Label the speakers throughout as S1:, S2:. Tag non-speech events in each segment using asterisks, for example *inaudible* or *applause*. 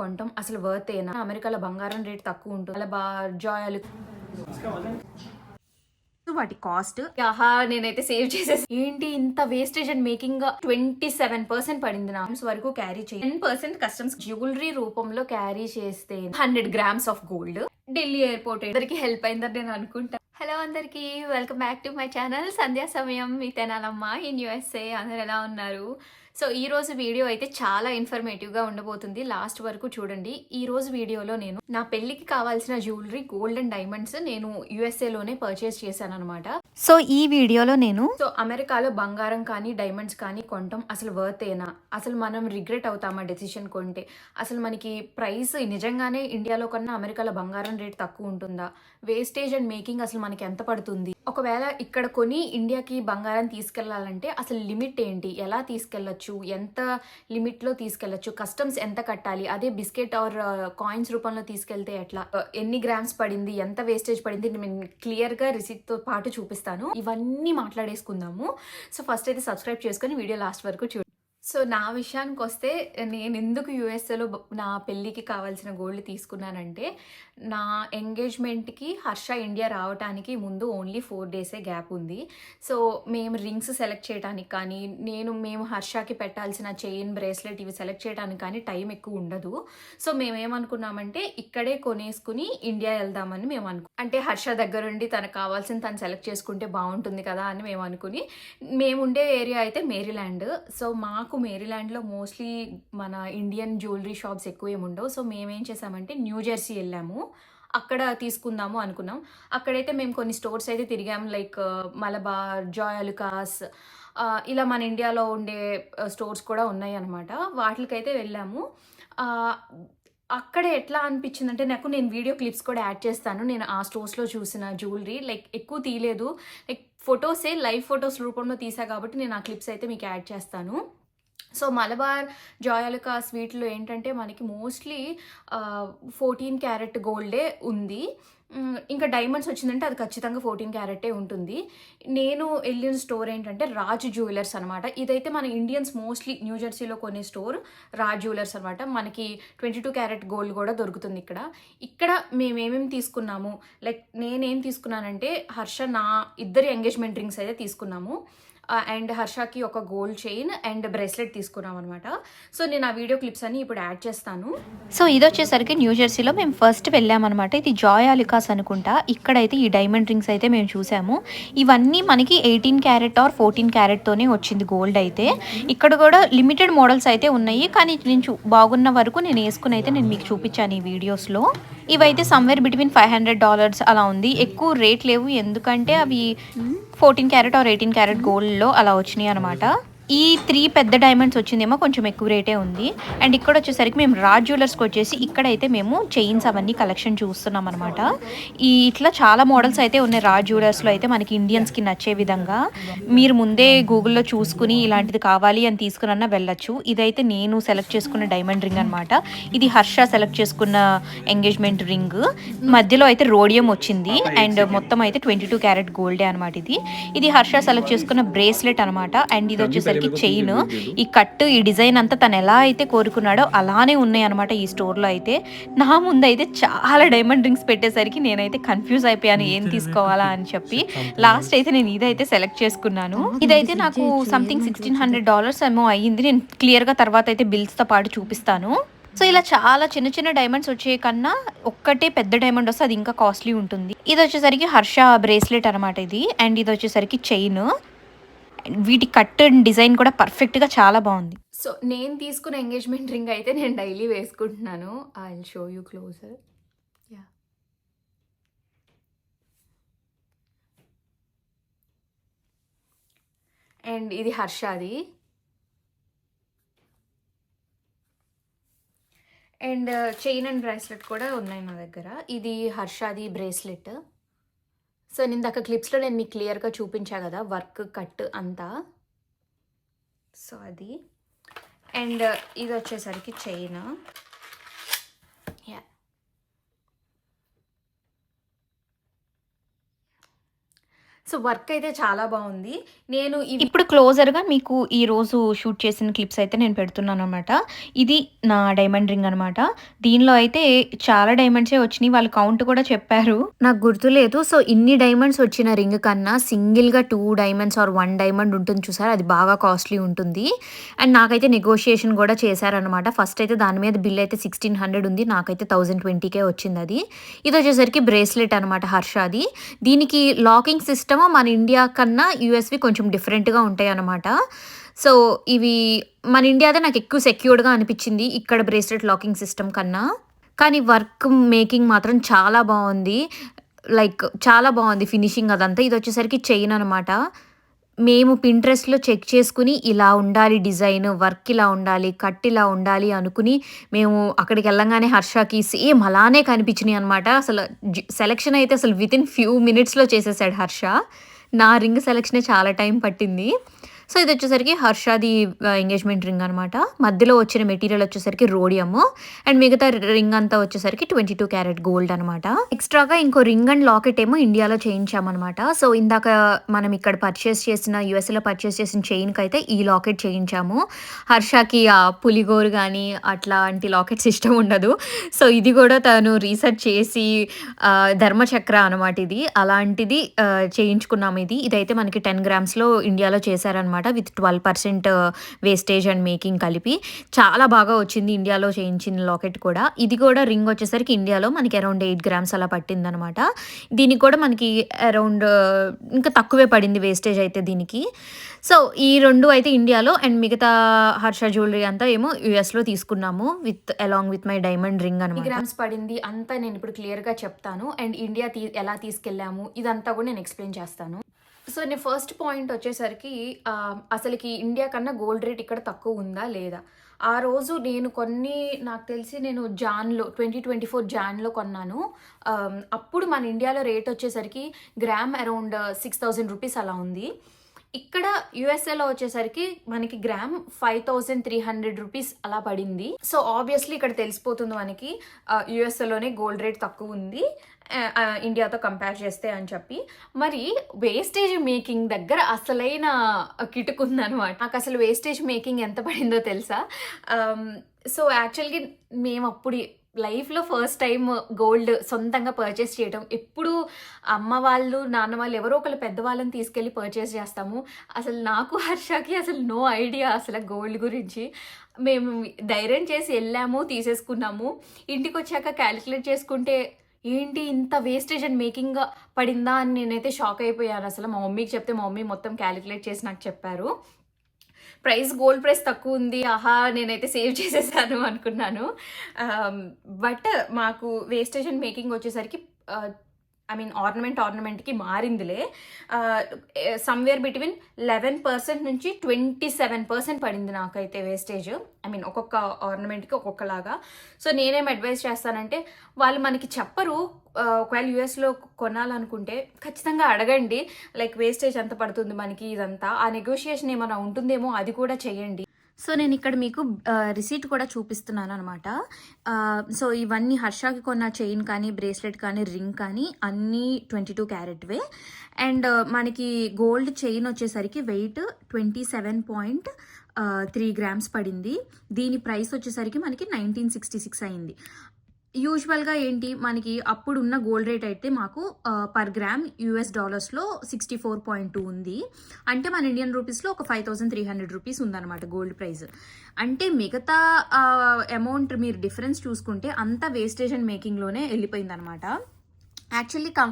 S1: కొనటం అసలు వర్త్ ఏనా? అమెరికాలో బంగారం రేట్ తక్కువ ఉంటుంది. అలా బా జాయాలు వాటి కాస్ట్ ఆహా నేనైతే సేవ్ చేసేసి ఏంటి ఇంత wastage and making twenty seven percent పడింది నామ్స్ వరకు క్యారీ చేయి టెన్ పర్సెంట్ కస్టమ్స్ జ్యువెలరీ రూపంలో క్యారీ చేస్తే hundred grams of gold Delhi airport అందరికి హెల్ప్ అయిందని నేను అనుకుంటా. హలో అందరికి welcome back to my channel Sandhya Samayam me తెనాలమ్మ in USA అందరు ఎలా ఉన్నారు? సో ఈ రోజు వీడియో అయితే చాలా ఇన్ఫర్మేటివ్గా ఉండబోతుంది. లాస్ట్ వరకు చూడండి. ఈ రోజు వీడియోలో నేను నా పెళ్ళికి కావాల్సిన జ్యువెలరీ గోల్డ్ అండ్ డైమండ్స్ నేను యుఎస్ఏ లోనే పర్చేస్ చేశాను అనమాట
S2: సో ఈ వీడియోలో నేను
S1: సో అమెరికాలో బంగారం కానీ డైమండ్స్ కానీ కొనటం అసలు వర్త్ ఏనా? అసలు మనం రిగ్రెట్ అవుతామా డెసిషన్ కొంటే? అసలు మనకి ప్రైస్ నిజంగానే ఇండియాలో కన్నా అమెరికాలో బంగారం రేట్ తక్కువ ఉంటుందా? వేస్టేజ్ అండ్ మేకింగ్ అసలు మనకి ఎంత పడుతుంది? ఒకవేళ ఇక్కడ కొని ఇండియాకి బంగారం తీసుకెళ్ళాలంటే అసలు లిమిట్ ఏంటి? ఎలా తీసుకెళ్ళొచ్చు ఎంత లిమిట్లో తీసుకెళ్ళొచ్చు కస్టమ్స్ ఎంత కట్టాలి అదే బిస్కెట్ ఆర్ కాయిన్స్ రూపంలో తీసుకెళ్తే ఎట్లా? ఎన్ని గ్రామ్స్ పడింది ఎంత వేస్టేజ్ పడింది నేను క్లియర్గా రిసిప్ట్తో పాటు చూపిస్తాను. ఇవన్నీ మాట్లాడేసుకుందాము. సో ఫస్ట్ అయితే సబ్స్క్రైబ్ చేసుకొని వీడియో లాస్ట్ వరకు చూడండి సో నా విషయానికి వస్తే నేను ఎందుకు యుఎస్ఏలో నా పెళ్ళికి కావాల్సిన గోల్డ్ తీసుకున్నానంటే నా ఎంగేజ్మెంట్కి హర్ష ఇండియా రావడానికి ముందు ఓన్లీ ఫోర్ డేసే గ్యాప్ ఉంది. సో మేము రింగ్స్ సెలెక్ట్ చేయడానికి కానీ నేను మేము హర్షకి పెట్టాల్సిన చైన్ బ్రేస్లెట్ ఇవి సెలెక్ట్ చేయడానికి కానీ టైం ఎక్కువ ఉండదు. సో మేము ఏమనుకున్నామంటే ఇక్కడే కొనేసుకుని ఇండియా వెళ్దామని మేము అనుకు అంటే హర్ష దగ్గరుండి తనకు కావాల్సిన తను సెలెక్ట్ చేసుకుంటే బాగుంటుంది కదా అని మేము అనుకుని మేము ఉండే ఏరియా అయితే మేరీల్యాండ్ సో మాకు మేరీల్యాండ్లో మోస్ట్లీ మన ఇండియన్ జ్యువెలరీ షాప్స్ ఎక్కువ ఏమి ఉండవు. సో మేమేం చేసామంటే న్యూ జెర్సీ వెళ్ళాము. అక్కడ తీసుకుందాము అనుకున్నాం. అక్కడైతే మేము కొన్ని స్టోర్స్ అయితే తిరిగాము లైక్ మలబార్ జాయలుకాస్ ఇలా మన ఇండియాలో ఉండే స్టోర్స్ కూడా ఉన్నాయి అనమాట వాటికైతే వెళ్ళాము. అక్కడ ఎట్లా అనిపించిందంటే నాకు నేను వీడియో క్లిప్స్ కూడా యాడ్ చేస్తాను. నేను ఆ స్టోర్స్లో చూసిన జ్యువెలరీ లైక్ ఎక్కువ తీయలేదు. లైక్ ఫొటోసే లైవ్ ఫొటోస్ రూపంలో తీసా కాబట్టి నేను ఆ క్లిప్స్ అయితే మీకు యాడ్ చేస్తాను. సో మలబార్ జాయాలక స్వీట్లో ఏంటంటే మనకి మోస్ట్లీ ఫోర్టీన్ క్యారెట్ గోల్డే ఉంది. ఇంకా డైమండ్స్ వచ్చిందంటే అది ఖచ్చితంగా ఫోర్టీన్ క్యారెటే ఉంటుంది. నేను వెళ్ళిన స్టోర్ ఏంటంటే రాజ్ జ్యువెలర్స్ అనమాట ఇదైతే మన ఇండియన్స్ మోస్ట్లీ న్యూ జెర్సీలో కొన్ని స్టోర్ రాజ్ జ్యువెలర్స్ అనమాట మనకి ట్వంటీ టూ క్యారెట్ గోల్డ్ కూడా దొరుకుతుంది ఇక్కడ. ఇక్కడ మేమేమేమి తీసుకున్నాము? లైక్ నేనేం తీసుకున్నానంటే హర్ష నా ఇద్దరి ఎంగేజ్మెంట్ రింగ్స్ అయితే తీసుకున్నాము. అండ్ హర్షకి ఒక గోల్డ్ చైన్ అండ్ బ్రేస్లెట్ తీసుకున్నాం అనమాట సో నేను ఆ వీడియో క్లిప్స్ అని ఇప్పుడు యాడ్ చేస్తాను.
S2: సో ఇది వచ్చేసరికి న్యూ జెర్సీలో మేము ఫస్ట్ వెళ్ళామన్నమాట ఇది జాయ్ అలికాస్ అనుకుంటా. ఇక్కడైతే ఈ డైమండ్ రింగ్స్ అయితే మేము చూసాము. ఇవన్నీ మనకి ఎయిటీన్ క్యారెట్ ఆర్ ఫోర్టీన్ క్యారెట్తోనే వచ్చింది గోల్డ్ అయితే. ఇక్కడ కూడా లిమిటెడ్ మోడల్స్ అయితే ఉన్నాయి. కానీ నేను బాగున్న వరకు నేను వేసుకుని అయితే నేను మీకు చూపించాను ఈ వీడియోస్లో. ఇవైతే somewhere between five hundred dollars అలా ఉంది. ఎక్కువ రేట్ లేవు. ఎందుకంటే అవి fourteen carat or eighteen carat గోల్డ్లో అలా వచ్చినాయి అనమాట ఈ త్రీ పెద్ద డైమండ్స్ వచ్చిందేమో కొంచెం ఎక్కువ రేటే ఉంది. అండ్ ఇక్కడ వచ్చేసరికి మేము రాజ్ జ్యువెలర్స్కి వచ్చేసి ఇక్కడైతే మేము చైన్స్ అవన్నీ కలెక్షన్ చూస్తున్నాం అనమాట ఈ ఇట్లా చాలా మోడల్స్ అయితే ఉన్నాయి రాజ్ జ్యువెలర్స్లో అయితే మనకి ఇండియన్స్కి నచ్చే విధంగా. మీరు ముందే గూగుల్లో చూసుకుని ఇలాంటిది కావాలి అని తీసుకున్న వెళ్ళొచ్చు. ఇదైతే నేను సెలెక్ట్ చేసుకున్న డైమండ్ రింగ్ అనమాట ఇది హర్ష సెలెక్ట్ చేసుకున్న ఎంగేజ్మెంట్ రింగ్ మధ్యలో అయితే రోడియం వచ్చింది. అండ్ మొత్తం అయితే ట్వంటీ టూ క్యారెట్ గోల్డే అనమాట ఇది. ఇది హర్ష సెలెక్ట్ చేసుకున్న బ్రేస్లెట్ అనమాట అండ్ ఇది వచ్చేసరికి చైన్ ఈ కట్ ఈ డిజైన్ అంతా తను ఎలా అయితే కోరుకున్నాడో అలానే ఉన్నాయి అనమాట ఈ స్టోర్లో అయితే. నా ముందు అయితే చాలా డైమండ్ రింగ్స్ పెట్టేసరికి నేనైతే కన్ఫ్యూజ్ అయిపోయాను ఏం తీసుకోవాలా అని చెప్పి. *laughs* లాస్ట్ అయితే నేను ఇదైతే సెలెక్ట్ చేసుకున్నాను. ఇదైతే నాకు సంథింగ్ సిక్స్టీన్ హండ్రెడ్ డాలర్స్ ఏమో అయ్యింది. నేను క్లియర్గా తర్వాత అయితే బిల్స్తో పాటు చూపిస్తాను. సో ఇలా చాలా చిన్న చిన్న డైమండ్స్ వచ్చే కన్నా ఒక్కటే పెద్ద డైమండ్ వస్తే అది ఇంకా కాస్ట్లీ ఉంటుంది. ఇది వచ్చేసరికి హర్ష బ్రేస్లెట్ అనమాట ఇది. అండ్ ఇది వచ్చేసరికి చైన్ వీటి కట్ డిజైన్ కూడా పర్ఫెక్ట్గా చాలా బాగుంది.
S1: సో నేను తీసుకున్న ఎంగేజ్మెంట్ రింగ్ అయితే నేను డైలీ వేసుకుంటున్నాను. I will show you closer ya and ఇది హర్షాది. అండ్ చైన్ అండ్ బ్రేస్లెట్ కూడా ఉన్నాయి నా దగ్గర. ఇది హర్షాది బ్రేస్లెట్ సో నేను క్లిప్స్లో నేను మీకు క్లియర్గా చూపించా కదా వర్క్ కట్ అంతా. సో అది. అండ్ ఇది వచ్చేసరికి చైన్. సో వర్క్ అయితే చాలా బాగుంది. నేను
S2: ఇప్పుడు క్లోజర్గా మీకు ఈ రోజు షూట్ చేసిన క్లిప్స్ అయితే నేను పెడుతున్నాను అనమాట ఇది నా డైమండ్ రింగ్ అనమాట దీనిలో అయితే చాలా డైమండ్సే వచ్చినాయి. వాళ్ళు కౌంట్ కూడా చెప్పారు.
S1: నాకు గుర్తులేదు సో ఇన్ని డైమండ్స్ వచ్చిన రింగ్ కన్నా సింగిల్గా two diamonds or one diamond ఉంటుంది చూసారు? అది బాగా కాస్ట్లీ ఉంటుంది. అండ్ నాకైతే నెగోషియేషన్ కూడా చేశారనమాట ఫస్ట్ అయితే దాని మీద బిల్ అయితే సిక్స్టీన్ హండ్రెడ్ ఉంది. నాకైతే థౌజండ్ ట్వంటీకే వచ్చింది అది. ఇది వచ్చేసరికి బ్రేస్లెట్ అనమాట హర్షాది. దీనికి లాకింగ్ సిస్టమ్ మన ఇండియా కన్నా యూఎస్వి కొంచెం డిఫరెంట్గా ఉంటాయి అనమాట సో ఇవి మన ఇండియాదే నాకు ఎక్కువ సెక్యూర్డ్గా అనిపించింది ఇక్కడ బ్రేస్లెట్ లాకింగ్ సిస్టమ్ కన్నా. కానీ వర్క్ మేకింగ్ మాత్రం చాలా బాగుంది. లైక్ చాలా బాగుంది ఫినిషింగ్ అదంతా. ఇది వచ్చేసరికి చైన్ అనమాట మేము పింట్రెస్ట్లో చెక్ చేసుకుని ఇలా ఉండాలి డిజైన్ వర్క్ ఇలా ఉండాలి కట్ ఇలా ఉండాలి అనుకుని మేము అక్కడికి వెళ్ళంగానే హర్షకి సేమ్ అలానే కనిపించినాయి అనమాట అసలు సెలెక్షన్ అయితే అసలు విత్ ఇన్ ఫ్యూ మినిట్స్లో చేసేసాడు హర్ష. నా రింగ్ సెలెక్షనే చాలా టైం పట్టింది. సో ఇది వచ్చేసరికి హర్షాది ఎంగేజ్మెంట్ రింగ్ అనమాట మధ్యలో వచ్చిన మెటీరియల్ వచ్చేసరికి రోడియమ్ అండ్ మిగతా రింగ్ అంతా వచ్చేసరికి ట్వంటీ టూ క్యారెట్ గోల్డ్ అనమాట ఎక్స్ట్రాగా ఇంకో రింగ్ అండ్ లాకెట్ ఏమో ఇండియాలో చేయించామన్నమాట. సో ఇందాక మనం ఇక్కడ పర్చేస్ చేసిన యుఎస్ఏలో పర్చేస్ చేసిన చైన్కి అయితే ఈ లాకెట్ చేయించాము. హర్షకి ఆ పులిగోరు కానీ అట్లాంటి లాకెట్స్ ఇష్టం ఉండదు. సో ఇది కూడా తను రీసెర్చ్ చేసి ధర్మచక్ర అనమాట ఇది. అలాంటిది చేయించుకున్నాము ఇది. ఇదైతే మనకి టెన్ గ్రామ్స్లో ఇండియాలో చేశారనమాట with twelve percent wastage and making కలిపి. చాలా బాగా వచ్చింది ఇండియాలో చేయించిన లాకెట్ కూడా. ఇది కూడా రింగ్ వచ్చేసరికి ఇండియాలో మనకి అరౌండ్ ఎయిట్ గ్రామ్స్ అలా పట్టిందనమాట దీనికి కూడా మనకి అరౌండ్ ఇంకా తక్కువే పడింది వేస్టేజ్ అయితే దీనికి. సో ఈ రెండు అయితే ఇండియాలో అండ్ మిగతా హర్ష జ్యువెలరీ అంతా ఏమో యుఎస్లో తీసుకున్నాము with along with my diamond ring అనమాట గ్రామ్స్ పడింది అంతా నేను ఇప్పుడు క్లియర్గా చెప్తాను. అండ్ ఇండియా ఎలా తీసుకెళ్ళాము? ఇదంతా కూడా నేను ఎక్స్ప్లెయిన్ చేస్తాను. సో నేను ఫస్ట్ పాయింట్ వచ్చేసరికి అసలుకి ఇండియా కన్నా గోల్డ్ రేట్ ఇక్కడ తక్కువ ఉందా లేదా? ఆ రోజు నేను కొన్ని నాకు తెలిసి నేను జాన్లో ట్వంటీ ట్వంటీ ఫోర్ జాన్లో కొన్నాను అప్పుడు మన ఇండియాలో రేట్ వచ్చేసరికి gram around six thousand rupees అలా ఉంది. ఇక్కడ యుఎస్ఏలో వచ్చేసరికి మనకి gram five thousand three hundred rupees అలా పడింది. సో ఆబ్వియస్లీ ఇక్కడ తెలిసిపోతుంది మనకి యుఎస్ఏలోనే గోల్డ్ రేట్ తక్కువ ఉంది. ఇండియాతో కంపేర్ చేస్తే అని చెప్పి. మరి వేస్టేజ్ మేకింగ్ దగ్గర అసలైన కిటుకు ఉందన్నమాట నాకు అసలు వేస్టేజ్ మేకింగ్ ఎంత పడిందో తెలుసా? సో యాక్చువల్గా మేము అప్పుడు లైఫ్లో ఫస్ట్ టైం గోల్డ్ సొంతంగా పర్చేస్ చేయడం ఎప్పుడు అమ్మ వాళ్ళు నాన్న వాళ్ళు ఎవరో ఒకరు పెద్దవాళ్ళని తీసుకెళ్ళి పర్చేస్ చేస్తాము. అసలు నాకు హర్షకి అసలు నో ఐడియా అసలు గోల్డ్ గురించి. మేము ధైర్యం చేసి వెళ్ళాము తీసేసుకున్నాము. ఇంటికి వచ్చాక క్యాలిక్యులేట్ చేసుకుంటే ఏంటి ఇంత వేస్టేజ్ అండ్ మేకింగ్ పడిందా అని నేనైతే షాక్ అయిపోయాను అసలు. మా మమ్మీకి చెప్తే మా మమ్మీ మొత్తం క్యాలిక్యులేట్ చేసి నాకు చెప్పారు. ప్రైస్ గోల్డ్ ప్రైస్ తక్కువ ఉంది ఆహా నేనైతే సేవ్ చేసేసాను అనుకున్నాను. బట్ మాకు వేస్టేజ్ అండ్ మేకింగ్ వచ్చేసరికి ఐ మీన్ ఆర్నమెంట్ ఆర్నమెంట్కి మారిందిలే. సమ్వేర్ బిట్వీన్ లెవెన్ పర్సెంట్ నుంచి ట్వంటీ సెవెన్ పర్సెంట్ పడింది నాకైతే వేస్టేజ్ ఐ మీన్ ఒక్కొక్క ఆర్నమెంట్కి ఒక్కొక్కలాగా. సో నేనేం అడ్వైస్ చేస్తానంటే వాళ్ళు మనకి చెప్పరు. ఒకవేళ యూఎస్లో కొనాలనుకుంటే ఖచ్చితంగా అడగండి. లైక్ వేస్టేజ్ ఎంత పడుతుంది మనకి ఇదంతా. ఆ నెగోషియేషన్ ఏమైనా ఉంటుందేమో అది కూడా చేయండి సో నేను ఇక్కడ మీకు రిసీట్ కూడా చూపిస్తున్నాను అనమాట సో ఇవన్నీ హర్షాకి కొన్న చైన్ కానీ బ్రేస్లెట్ కానీ రింగ్ కానీ అన్నీ ట్వంటీ టూ క్యారెట్వే అండ్ మనకి గోల్డ్ చైన్ వచ్చేసరికి weight twenty seven point three grams పడింది. దీని ప్రైస్ వచ్చేసరికి మనకి నైన్టీన్ సిక్స్టీ సిక్స్ అయింది. యూజువల్గా ఏంటి? మనకి అప్పుడు ఉన్న గోల్డ్ రేట్ అయితే మాకు పర్ గ్రామ్ యూఎస్ డాలర్స్లో సిక్స్టీ ఫోర్ పాయింట్ టూ ఉంది. అంటే మన ఇండియన్ రూపీస్లో ఒక five thousand three hundred rupees ఉందన్నమాట గోల్డ్ ప్రైస్. అంటే మిగతా అమౌంట్ మీరు డిఫరెన్స్ చూసుకుంటే అంతా వేస్టేజ్ అండ్ మేకింగ్లోనే వెళ్ళిపోయిందనమాట యాక్చువల్లీ కం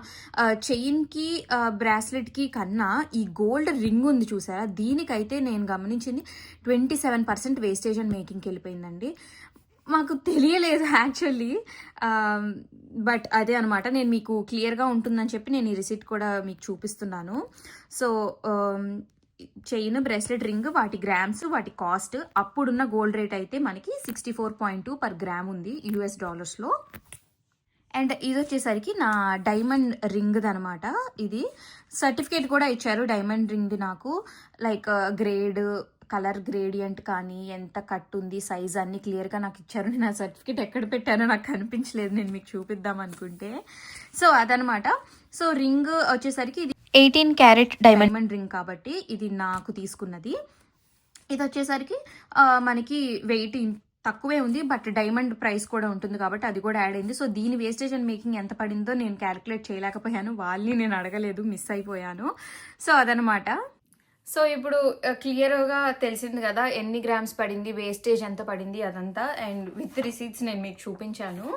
S1: చైన్కి బ్రాస్లెట్కి కన్నా ఈ గోల్డ్ రింగ్ ఉంది చూసారా? దీనికైతే నేను గమనించింది twenty seven percent wastage and మేకింగ్కి వెళ్ళిపోయిందండి. మాకు తెలియలేదు యాక్చువల్లీ బట్ um, అదే అనమాట నేను మీకు క్లియర్గా ఉంటుందని చెప్పి నేను ఈ రిసిప్ట్ కూడా మీకు చూపిస్తున్నాను. సో చైన్ బ్రెస్లెట్ రింగ్ వాటి గ్రామ్స్ వాటి కాస్ట్ అప్పుడున్న గోల్డ్ రేట్ అయితే మనకి sixty four point two per gram ఉంది యూఎస్ డాలర్స్లో అండ్ ఇది వచ్చేసరికి నా డైమండ్ రింగ్ది అనమాట ఇది సర్టిఫికేట్ కూడా ఇచ్చారు డైమండ్ రింగ్ది నాకు. Like grade uh, colour gradient కానీ ఎంత కట్ ఉంది సైజ్ అన్ని క్లియర్గా నాకు ఇచ్చారు. నేను ఆ సర్టిఫికేట్ ఎక్కడ పెట్టానో నాకు కనిపించలేదు. నేను మీకు చూపిద్దాం అనుకుంటే. సో అదనమాట. సో రింగ్ వచ్చేసరికి ఇది
S2: ఎయిటీన్ క్యారెట్ డైమండ్.
S1: రింగ్ కాబట్టి ఇది నాకు తీసుకున్నది. ఇది వచ్చేసరికి మనకి వెయిట్ తక్కువే ఉంది బట్ డైమండ్ ప్రైస్ కూడా ఉంటుంది కాబట్టి అది కూడా యాడ్ అయింది. సో దీని వేస్టేజ్ అండ్ మేకింగ్ ఎంత పడిందో నేను క్యాలిక్యులేట్ చేయలేకపోయాను. వాళ్ళని నేను అడగలేదు మిస్ అయిపోయాను. సో అదనమాట. సో ఇప్పుడు క్లియర్గా తెలిసింది కదా ఎన్ని గ్రామ్స్ పడింది వేస్టేజ్ ఎంత పడింది అదంతా అండ్ విత్ రిసీట్స్ నేను మీకు చూపించాను.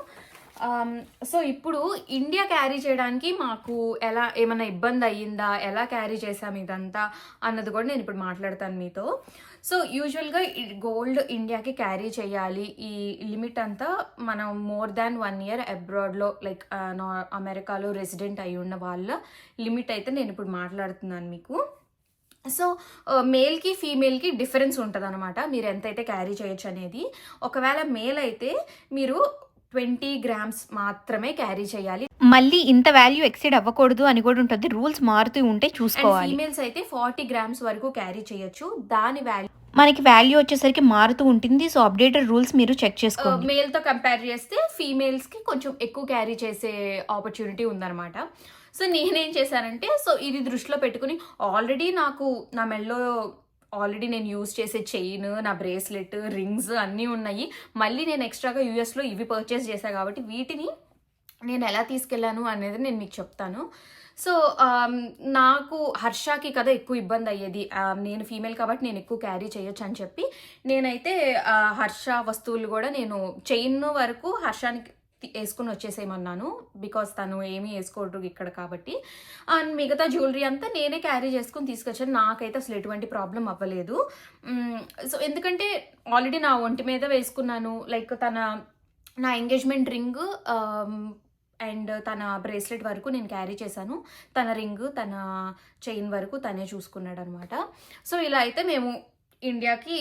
S1: సో ఇప్పుడు ఇండియా క్యారీ చేయడానికి మాకు ఎలా ఏమైనా ఇబ్బంది అయ్యిందా ఎలా క్యారీ చేసాం ఇదంతా అన్నది కూడా నేను ఇప్పుడు మాట్లాడతాను మీతో. సో యూజువల్గా గోల్డ్ ఇండియాకి క్యారీ చేయాలి ఈ లిమిట్ అంతా మనం మోర్ దాన్ వన్ ఇయర్ అబ్రాడ్లో లైక్ అమెరికాలో రెసిడెంట్ అయి ఉన్న వాళ్ళ లిమిట్ అయితే నేను ఇప్పుడు మాట్లాడుతున్నాను మీకు. సో మేల్కి ఫీమేల్కి డిఫరెన్స్ ఉంటుంది అనమాట మీరు ఎంతైతే క్యారీ చేయొచ్చు అనేది. ఒకవేళ మేల్ అయితే మీరు ట్వంటీ గ్రామ్స్ మాత్రమే క్యారీ చేయాలి.
S2: మళ్ళీ ఇంత వాల్యూ ఎక్సీడ్ అవ్వకూడదు అని కూడా ఉంటుంది. రూల్స్ మారుతూ ఉంటే చూసుకోవాలి.
S1: ఫీమేల్స్ అయితే ఫార్టీ గ్రామ్స్ వరకు క్యారీ చేయొచ్చు. దాని వాల్యూ
S2: మనకి వాల్యూ వచ్చేసరికి మారుతూ ఉంటుంది. సో అప్డేటెడ్ రూల్స్ మీరు చెక్ చేసుకోండి.
S1: మేల్తో కంపేర్ చేస్తే ఫీమేల్స్కి కొంచెం ఎక్కువ క్యారీ చేసే ఆపర్చునిటీ ఉందన్నమాట. సో నేనేం చేశానంటే సో ఇది దృష్టిలో పెట్టుకుని ఆల్రెడీ నాకు నా మెల్లో ఆల్రెడీ నేను యూజ్ చేసే చైన్ నా బ్రేస్లెట్ రింగ్స్ అన్నీ ఉన్నాయి. మళ్ళీ నేను ఎక్స్ట్రాగా యూఎస్లో ఇవి పర్చేస్ చేశాను కాబట్టి వీటిని నేను ఎలా తీసుకెళ్ళాను అనేది నేను మీకు చెప్తాను. సో నాకు హర్షకి కదా ఎక్కువ ఇబ్బంది అయ్యేది. నేను ఫీమేల్ కాబట్టి నేను ఎక్కువ క్యారీ చేయొచ్చు అని చెప్పి నేనైతే హర్ష వస్తువులు కూడా నేను చైన్ వరకు హర్షానికి వేసుకుని వచ్చేసేయమన్నాను. బికాస్ తను ఏమీ వేసుకోడు ఇక్కడ కాబట్టి. అండ్ మిగతా జ్యువెలరీ అంతా నేనే క్యారీ చేసుకుని తీసుకొచ్చాను. నాకైతే అసలు ఎటువంటి ప్రాబ్లం అవ్వలేదు. సో ఎందుకంటే ఆల్రెడీ నా ఒంటి మీద వేసుకున్నాను. లైక్ తన నా ఎంగేజ్మెంట్ రింగ్ అండ్ తన బ్రేస్లెట్ వరకు నేను క్యారీ చేశాను. తన రింగ్ తన చైన్ వరకు తనే చూసుకున్నాడు అనమాట సో ఇలా అయితే మేము ఇండియాకి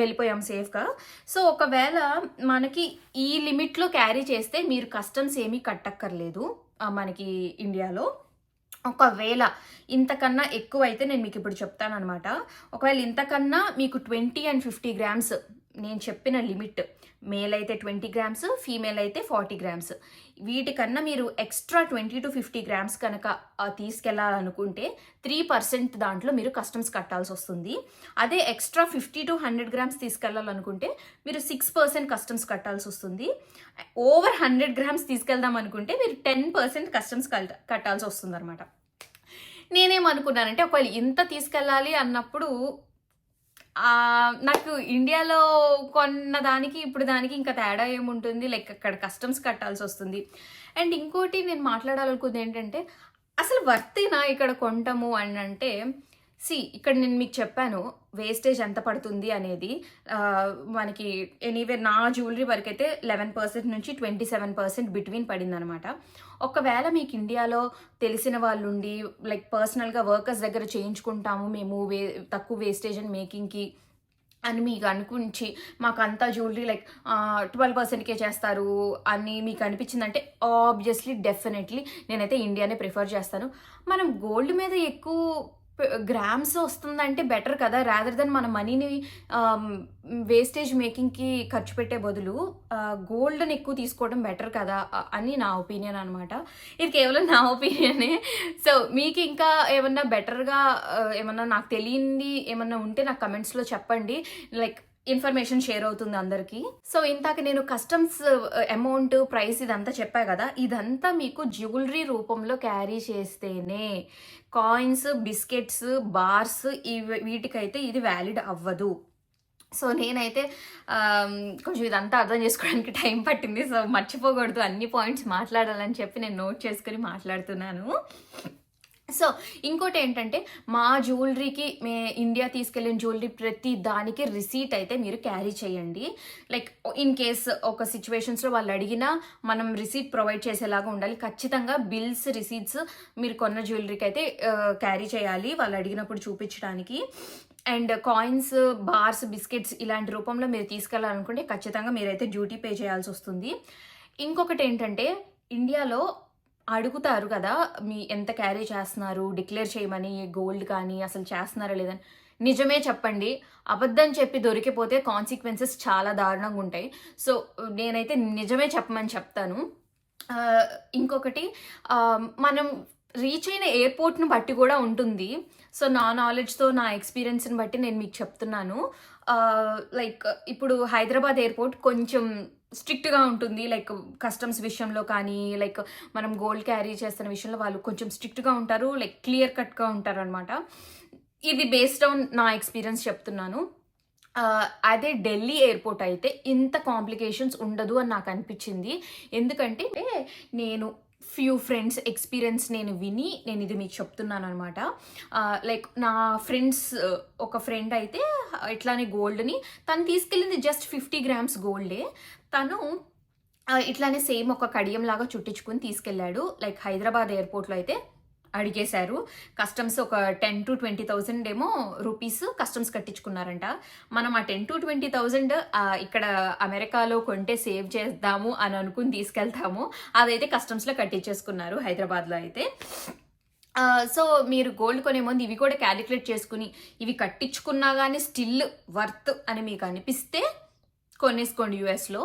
S1: వెళ్ళిపోయాం సేఫ్గా. సో ఒకవేళ మనకి ఈ లిమిట్లో క్యారీ చేస్తే మీరు కస్టమ్స్ ఏమీ కట్టక్కర్లేదు మనకి ఇండియాలో. ఒకవేళ ఇంతకన్నా ఎక్కువ అయితే నేను మీకు ఇప్పుడు చెప్తాను అనమాట ఒకవేళ ఇంతకన్నా మీకు ట్వంటీ అండ్ ఫిఫ్టీ గ్రామ్స్ నేను చెప్పిన లిమిట్. మేల్ అయితే ట్వంటీ గ్రామ్స్ ఫీమేల్ అయితే ఫార్టీ గ్రామ్స్. వీటికన్నా మీరు extra twenty to fifty grams కనుక తీసుకెళ్ళాలనుకుంటే త్రీ పర్సెంట్ దాంట్లో మీరు కస్టమ్స్ కట్టాల్సి వస్తుంది. అదే extra fifty to hundred grams తీసుకెళ్ళాలనుకుంటే మీరు సిక్స్ పర్సెంట్ కస్టమ్స్ కట్టాల్సి వస్తుంది. ఓవర్ హండ్రెడ్ గ్రామ్స్ తీసుకెళ్దాం అనుకుంటే మీరు టెన్ పర్సెంట్ కస్టమ్స్ కట్టాల్సి వస్తుంది అనమాట నేనేమనుకున్నానంటే ఒకవేళ ఇంత తీసుకెళ్ళాలి అన్నప్పుడు నాకు ఇండియాలో కొన్న దానికి ఇప్పుడు దానికి ఇంకా తేడా ఏముంటుంది? లైక్ అక్కడ కస్టమ్స్ కట్టాల్సి వస్తుంది. అండ్ ఇంకోటి నేను మాట్లాడాలనుకుంది ఏంటంటే అసలు వర్తేనా ఇక్కడ కొంటాము అని అంటే సి ఇక్కడ నేను మీకు చెప్పాను వేస్టేజ్ ఎంత పడుతుంది అనేది మనకి ఎనీవే నా జ్యువెలరీ వరకు అయితే లెవెన్ పర్సెంట్ నుంచి ట్వంటీ సెవెన్ పర్సెంట్ బిట్వీన్ పడింది అనమాట ఒకవేళ మీకు ఇండియాలో తెలిసిన వాళ్ళుండి లైక్ పర్సనల్గా వర్కర్స్ దగ్గర చేయించుకుంటాము మేము వే తక్కువ వేస్టేజ్ అండ్ మేకింగ్కి అని మీకు అనుకుంచి మాకు అంతా జ్యువెలరీ లైక్ ట్వెల్వ్ పర్సెంట్కే చేస్తారు అని మీకు అనిపించిందంటే ఆబ్వియస్లీ డెఫినెట్లీ నేనైతే ఇండియానే ప్రిఫర్ చేస్తాను. మనం గోల్డ్ మీద ఎక్కువ గ్రామ్స్ వస్తుందంటే బెటర్ కదా? రాదర్ దెన్ మన మనీని వేస్టేజ్ మేకింగ్కి ఖర్చు పెట్టే బదులు గోల్డ్ని ఎక్కువ తీసుకోవడం బెటర్ కదా? అని నా ఒపీనియన్ అనమాట ఇది కేవలం నా ఒపీనియనే సో మీకు ఇంకా ఏమన్నా బెటర్గా ఏమన్నా నాకు తెలియంది ఏమన్నా ఉంటే నాకు కమెంట్స్లో చెప్పండి. లైక్ ఇన్ఫర్మేషన్ షేర్ అవుతుంది అందరికీ. సో ఇంతాక నేను కస్టమ్స్ అమౌంట్ ప్రైస్ ఇదంతా చెప్పా కదా ఇదంతా మీకు జ్యువెలరీ రూపంలో క్యారీ చేస్తేనే కాయిన్స్ బిస్కెట్స్ బార్స్ ఇవి వీటికైతే ఇది వ్యాలిడ్ అవ్వదు. సో నేనైతే కొంచెం ఇదంతా అర్థం చేసుకోవడానికి టైం పట్టింది. సో మర్చిపోకూడదు. అన్ని పాయింట్స్ మాట్లాడాలని చెప్పి నేను నోట్ చేసుకుని మాట్లాడుతున్నాను. సో ఇంకోటి ఏంటంటే మా జ్యువెలరీకి మే ఇండియా తీసుకెళ్ళిన జ్యువెలరీ ప్రతి దానికి రిసీట్ అయితే మీరు క్యారీ చేయండి. లైక్ ఇన్ కేస్ ఒక సిచ్యువేషన్స్లో వాళ్ళు అడిగినా మనం రిసీట్ ప్రొవైడ్ చేసేలాగా ఉండాలి. ఖచ్చితంగా బిల్స్ రిసీట్స్ మీరు కొన్న జ్యువెలరీకి అయితే క్యారీ చేయాలి వాళ్ళు అడిగినప్పుడు చూపించడానికి. అండ్ కాయిన్స్ బార్స్ బిస్కెట్స్ ఇలాంటి రూపంలో మీరు తీసుకెళ్ళాలనుకుంటే ఖచ్చితంగా మీరైతే డ్యూటీ పే చేయాల్సి వస్తుంది. ఇంకొకటి ఏంటంటే ఇండియాలో అడుగుతారు కదా మీ ఎంత క్యారీ చేస్తున్నారు? డిక్లేర్ చేయమని గోల్డ్ కానీ అసలు చేస్తున్నారా లేదని నిజమే చెప్పండి. అబద్ధం చెప్పి దొరికిపోతే కాన్సిక్వెన్సెస్ చాలా దారుణంగా ఉంటాయి. సో నేనైతే నిజమే చెప్పమని చెప్తాను. ఇంకొకటి మనం రీచ్ అయిన ఎయిర్పోర్ట్ను బట్టి కూడా ఉంటుంది. సో నా నాలెడ్జ్తో నా ఎక్స్పీరియన్స్ని బట్టి నేను మీకు చెప్తున్నాను. లైక్ ఇప్పుడు హైదరాబాద్ ఎయిర్పోర్ట్ కొంచెం స్ట్రిక్ట్గా ఉంటుంది. లైక్ కస్టమ్స్ విషయంలో కానీ లైక్ మనం గోల్డ్ క్యారీ చేస్తున్న విషయంలో వాళ్ళు కొంచెం స్ట్రిక్ట్గా ఉంటారు. లైక్ క్లియర్ కట్గా ఉంటారు అనమాట ఇది బేస్డ్ ఆన్ నా ఎక్స్పీరియన్స్ చెప్తున్నాను. అదే ఢిల్లీ ఎయిర్పోర్ట్ అయితే ఇంత కాంప్లికేషన్స్ ఉండదు అని నాకు అనిపించింది. ఎందుకంటే నేను ఫ్యూ ఫ్రెండ్స్ ఎక్స్పీరియన్స్ నేను విని నేను ఇది మీకు చెప్తున్నాను అనమాట లైక్ నా ఫ్రెండ్స్ ఒక ఫ్రెండ్ అయితే ఇట్లానే గోల్డ్ని తను తీసుకెళ్ళింది జస్ట్ ఫిఫ్టీ గ్రామ్స్ గోల్డే. తను ఇట్లానే సేమ్ ఒక కడియం లాగా చుట్టించుకుని తీసుకెళ్ళాడు. లైక్ హైదరాబాద్ ఎయిర్పోర్ట్లో అయితే అడిగేశారు. కస్టమ్స్ ఒక టెన్ టు ట్వంటీ థౌజండ్ ఏమో రూపీస్ కస్టమ్స్ కట్టించుకున్నారంట. మనం ఆ టెన్ టు ట్వంటీ థౌజండ్ ఇక్కడ అమెరికాలో కొంటే సేవ్ చేద్దాము అని అనుకుని తీసుకెళ్తాము. అదైతే కస్టమ్స్లో కట్టించేసుకున్నారు హైదరాబాద్లో అయితే. సో మీరు గోల్డ్ కొనే ముందు ఇవి కూడా క్యాలిక్యులేట్ చేసుకుని ఇవి కట్టించుకున్నా కానీ స్టిల్ వర్త్ అని మీకు అనిపిస్తే కొనేసుకోండి యూఎస్లో.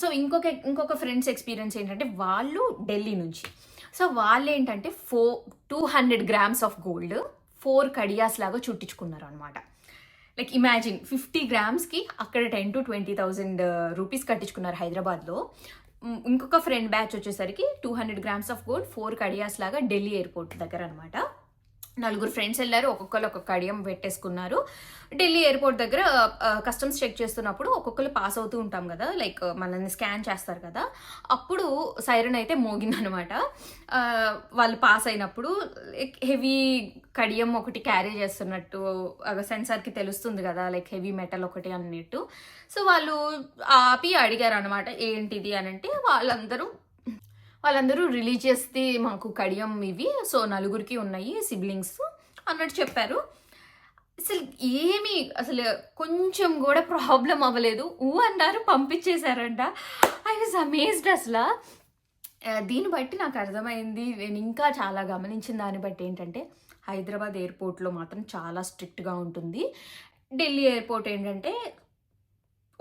S1: సో ఇంకొక ఇంకొక ఫ్రెండ్స్ ఎక్స్పీరియన్స్ ఏంటంటే వాళ్ళు ఢిల్లీ నుంచి. సో వాళ్ళు ఏంటంటే four two hundred grams of gold four కడియాస్ లాగా చుట్టించుకున్నారు అనమాట లైక్ ఇమాజిన్ ఫిఫ్టీ గ్రామ్స్కి అక్కడ ten to twenty thousand rupees కట్టించుకున్నారు హైదరాబాద్లో. ఇంకొక ఫ్రెండ్ బ్యాచ్ వచ్చేసరికి two hundred grams of gold four కడియాస్ లాగా ఢిల్లీ ఎయిర్పోర్ట్ దగ్గర అనమాట నలుగురు ఫ్రెండ్స్ వెళ్ళారు ఒక్కొక్కరు ఒక్కొక్క కడియం పెట్టేసుకున్నారు. ఢిల్లీ ఎయిర్పోర్ట్ దగ్గర కస్టమ్స్ చెక్ చేస్తున్నప్పుడు ఒక్కొక్కరు పాస్ అవుతూ ఉంటాం కదా లైక్ మనల్ని స్కాన్ చేస్తారు కదా. అప్పుడు సైరన్ అయితే మోగిందనమాట. వాళ్ళు పాస్ అయినప్పుడు లైక్ హెవీ కడియం ఒకటి క్యారీ చేస్తున్నట్టు సెన్సార్కి తెలుస్తుంది కదా లైక్ హెవీ మెటల్ ఒకటి అన్నట్టు. సో వాళ్ళు ఆపి అడిగారు అనమాట ఏంటిది? అని అంటే వాళ్ళందరూ వాళ్ళందరూ రిలీజియస్ది మాకు కడియం ఇవి. సో నలుగురికి ఉన్నాయి సిబ్లింగ్స్ అన్నట్టు చెప్పారు. అసలు ఏమి అసలు కొంచెం కూడా ప్రాబ్లం అవ్వలేదు. ఊ అన్నారు పంపించేశారంట. ఐ వాజ్ అమేజ్డ్ అసలు. దీన్ని బట్టి నాకు అర్థమైంది. నేను ఇంకా చాలా గమనించిన దాన్ని బట్టి ఏంటంటే హైదరాబాద్ ఎయిర్పోర్ట్లో మాత్రం చాలా స్ట్రిక్ట్గా ఉంటుంది. ఢిల్లీ ఎయిర్పోర్ట్ ఏంటంటే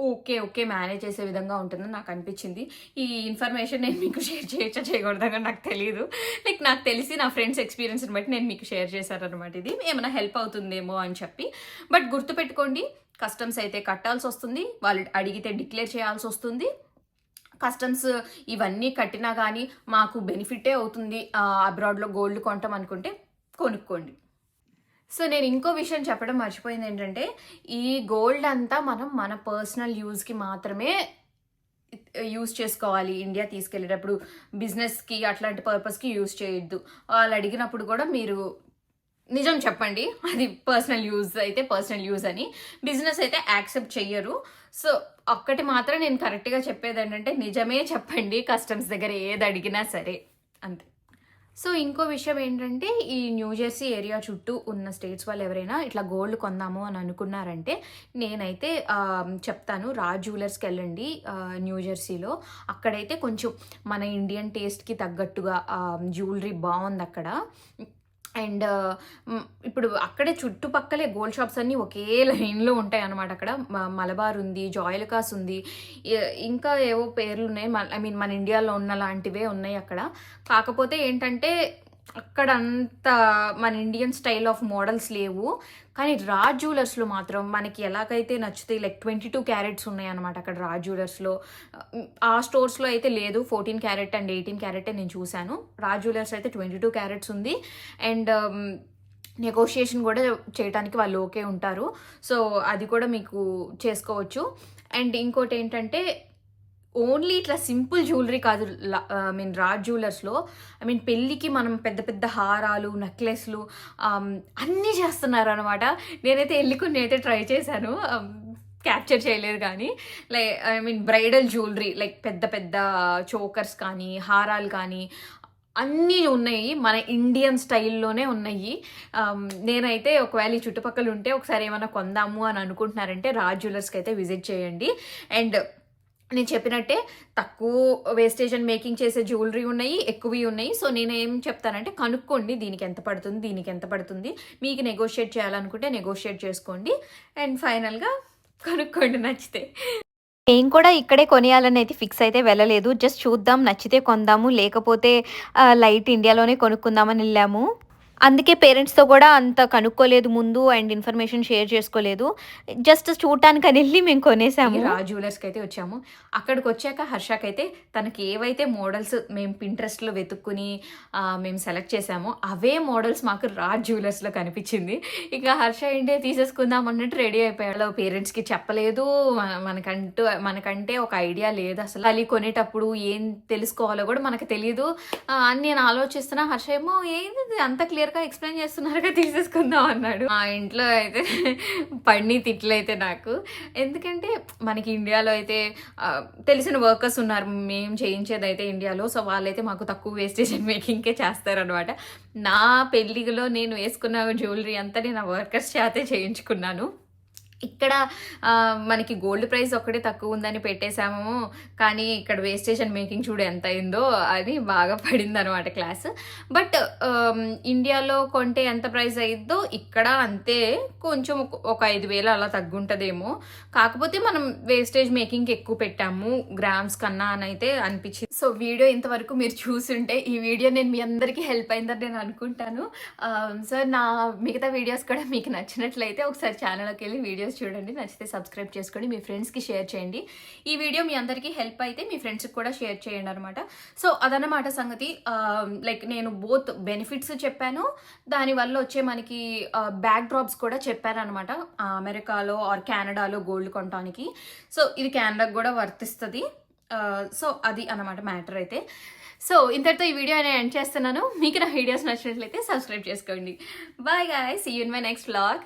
S1: ఓకే ఓకే మేనేజ్ చేసే విధంగా ఉంటుందని నాకు అనిపించింది. ఈ ఇన్ఫర్మేషన్ నేను మీకు షేర్ చేయొచ్చా చేయకూడదా నాకు తెలియదు లైక్ నాకు తెలిసి నా ఫ్రెండ్స్ ఎక్స్పీరియన్స్ని బట్టి నేను మీకు షేర్ చేశారనమాట ఇది. ఏమైనా హెల్ప్ అవుతుందేమో అని చెప్పి. బట్ గుర్తుపెట్టుకోండి కస్టమ్స్ అయితే కట్టాల్సి వస్తుంది. వాళ్ళు అడిగితే డిక్లేర్ చేయాల్సి వస్తుంది. కస్టమ్స్ ఇవన్నీ కట్టినా కానీ మాకు బెనిఫిటే అవుతుంది అబ్రాడ్లో గోల్డ్ కొంటాం అనుకుంటే కొనుక్కోండి. సో నేను ఇంకో విషయం చెప్పడం మర్చిపోయింది ఏంటంటే ఈ గోల్డ్ అంతా మనం మన పర్సనల్ యూజ్కి మాత్రమే యూజ్ చేసుకోవాలి. ఇండియా తీసుకెళ్ళేటప్పుడు బిజినెస్కి అట్లాంటి పర్పస్కి యూజ్ చేయొద్దు. వాళ్ళు అడిగినప్పుడు కూడా మీరు నిజం చెప్పండి. అది పర్సనల్ యూజ్ అయితే పర్సనల్ యూజ్ అని. బిజినెస్ అయితే యాక్సెప్ట్ చెయ్యరు. సో ఒక్కటి మాత్రం నేను కరెక్ట్గా చెప్పేది ఏంటంటే నిజమే చెప్పండి కస్టమ్స్ దగ్గర ఏది అడిగినా సరే. అంతే. సో ఇంకో విషయం ఏంటంటే ఈ న్యూజెర్సీ ఏరియా చుట్టూ ఉన్న స్టేట్స్ వాళ్ళు ఎవరైనా ఇట్లా గోల్డ్ కొందాము అని అనుకున్నారంటే నేనైతే చెప్తాను. రాజ్ జ్యువెలర్స్కి వెళ్ళండి న్యూజెర్సీలో అక్కడైతే కొంచెం మన ఇండియన్ టేస్ట్కి తగ్గట్టుగా జ్యువెలరీ బాగుంది అక్కడ అండ్ ఇప్పుడు అక్కడే చుట్టుపక్కలే గోల్డ్ షాప్స్ అన్నీ ఒకే లైన్లో ఉంటాయి అనమాట అక్కడ. మ- మలబార్ ఉంది జాయిల్కాస్ ఉంది ఇంకా ఏవో పేర్లు ఉన్నాయి ఐ మీన్ మన ఇండియాలో ఉన్న లాంటివే ఉన్నాయి అక్కడ. కాకపోతే ఏంటంటే అక్కడ అంత మన ఇండియన్ స్టైల్ ఆఫ్ మోడల్స్ లేవు. కానీ రాజ్ జ్యువెలర్స్లో మాత్రం మనకి ఎలాగైతే నచ్చితే లైక్ ట్వంటీ టూ క్యారెట్స్ ఉన్నాయన్నమాట అక్కడ రాజ్ జ్యువెలర్స్లో ఆ స్టోర్స్లో అయితే లేదు fourteen carat and eighteen carat నేను చూశాను. రాజ్ జ్యువెలర్స్ అయితే ట్వంటీ టూ క్యారెట్స్ ఉంది. అండ్ um, నెగోషియేషన్ కూడా చేయడానికి వాళ్ళు ఓకే ఉంటారు. సో అది కూడా మీకు చేసుకోవచ్చు. అండ్ ఇంకోటి ఏంటంటే ఓన్లీ ఇట్లా సింపుల్ జ్యువెలరీ కాదు ఐ మీన్ రాజ్ జ్యువెలర్స్లో ఐ మీన్ పెళ్ళికి మనం పెద్ద పెద్ద హారాలు నెక్లెస్లు అన్నీ చేస్తున్నారు అనమాట నేనైతే వెళ్ళి కొన్ని అయితే ట్రై చేశాను. క్యాప్చర్ చేయలేదు కానీ. Like I mean bridal jewellery like పెద్ద పెద్ద చోకర్స్ కానీ హారాలు కానీ అన్నీ ఉన్నాయి. మన ఇండియన్ స్టైల్లోనే ఉన్నాయి. నేనైతే ఒకవేళ ఈ చుట్టుపక్కల ఉంటే ఒకసారి ఏమైనా కొందాము అని అనుకుంటున్నారంటే రాజ్ జ్యువెలర్స్కి అయితే విజిట్ చేయండి. అండ్ నేను చెప్పినట్టే తక్కువ వేస్టేజ్ అండ్ మేకింగ్ చేసే జ్యువెలరీ ఉన్నాయి ఎక్కువవి ఉన్నాయి. సో నేను ఏం చెప్తానంటే కనుక్కోండి దీనికి ఎంత పడుతుంది దీనికి ఎంత పడుతుంది. మీకు నెగోషియేట్ చేయాలనుకుంటే నెగోషియేట్ చేసుకోండి. అండ్ ఫైనల్గా కనుక్కోండి నచ్చితే.
S2: మేము కూడా ఇక్కడే కొనేయాలని అయితే ఫిక్స్ అయితే వెళ్ళలేదు. జస్ట్ చూద్దాం నచ్చితే కొందాము లేకపోతే లైట్ ఇండియాలోనే కొనుక్కుందామని వెళ్ళాము. అందుకే పేరెంట్స్తో కూడా అంత కనుక్కోలేదు ముందు అండ్ ఇన్ఫర్మేషన్ షేర్ చేసుకోలేదు. జస్ట్ చూడటానికి అని వెళ్ళి మేము కొనేసాము.
S1: రా జ్యువెలర్స్కి అయితే వచ్చాము. అక్కడికి వచ్చాక హర్షకైతే తనకి ఏవైతే మోడల్స్ మేము పింట్రెస్ట్లో వెతుక్కుని మేము సెలెక్ట్ చేసామో అవే మోడల్స్ మాకు రా జ్యువెలర్స్లో కనిపించింది. ఇంకా హర్ష ఏంటి తీసేసుకుందాం అన్నట్టు రెడీ అయిపోయాడు. పేరెంట్స్కి చెప్పలేదు. మనకంటూ మనకంటే ఒక ఐడియా లేదు అసలు. అది కొనేటప్పుడు ఏం తెలుసుకోవాలో కూడా మనకు తెలియదు అని నేను ఆలోచిస్తున్నా. హర్ష ఏమో ఏంది ఇది అంత క్లియర్గా ఎక్స్ప్లెయిన్ చేస్తున్నారుగా తీసేసుకుందాం అన్నాడు. మా ఇంట్లో అయితే పడిని తిట్లయితే నాకు. ఎందుకంటే మనకి ఇండియాలో అయితే తెలిసిన వర్కర్స్ ఉన్నారు. మేము చేయించేది అయితే ఇండియాలో. సో వాళ్ళైతే మాకు తక్కువ వేస్టేజ్ మేకింగ్కే చేస్తారనమాట నా పెళ్ళిలో నేను వేసుకున్న జ్యువెలరీ అంతా నేను ఆ వర్కర్స్ చేతే చేయించుకున్నాను. ఇక్కడ మనకి గోల్డ్ ప్రైస్ ఒక్కటే తక్కువ ఉందని పెట్టేశాము. కానీ ఇక్కడ వేస్టేజ్ అండ్ మేకింగ్ చూడు ఎంత అయిందో అది బాగా పడింది అనమాట క్లాస్. బట్ ఇండియాలో కొంటే ఎంత ప్రైస్ అయ్యిద్దో ఇక్కడ అంతే. కొంచెం ఒక- ఐదు వేలు అలా తగ్గుంటుందేమో. కాకపోతే మనం వేస్టేజ్ మేకింగ్కి ఎక్కువ పెట్టాము. గ్రామ్స్ కన్నా అని అయితే అనిపించింది. సో వీడియో ఇంతవరకు మీరు చూసుంటే ఈ వీడియో నేను మీ అందరికీ హెల్ప్ అయిందని నేను అనుకుంటాను. సో నా మిగతా వీడియోస్ కూడా మీకు నచ్చినట్లయితే ఒకసారి ఛానల్కి వెళ్ళి వీడియోస్ చూడండి నచ్చితే సబ్స్క్రైబ్ చేసుకోండి మీ ఫ్రెండ్స్కి షేర్ చేయండి. ఈ వీడియో మీ అందరికీ హెల్ప్ అయితే మీ ఫ్రెండ్స్కి కూడా షేర్ చేయండి అనమాట సో అదనమాట సంగతి. లైక్ నేను బోత్ బెనిఫిట్స్ చెప్పాను. దానివల్ల వచ్చే మనకి బ్యాక్ డ్రాప్స్ కూడా చెప్పాను అనమాట అమెరికాలో ఆర్ కెనడాలో గోల్డ్ కొనడానికి సో ఇది కెనడాకి కూడా వర్తిస్తుంది. సో అది అన్నమాట మ్యాటర్ అయితే. సో ఇంతటితో ఈ వీడియో నేను ఎండ్ చేస్తున్నాను. మీకు నా వీడియోస్ నచ్చినట్లయితే సబ్స్క్రైబ్ చేసుకోండి. Bye guys see you in my next blog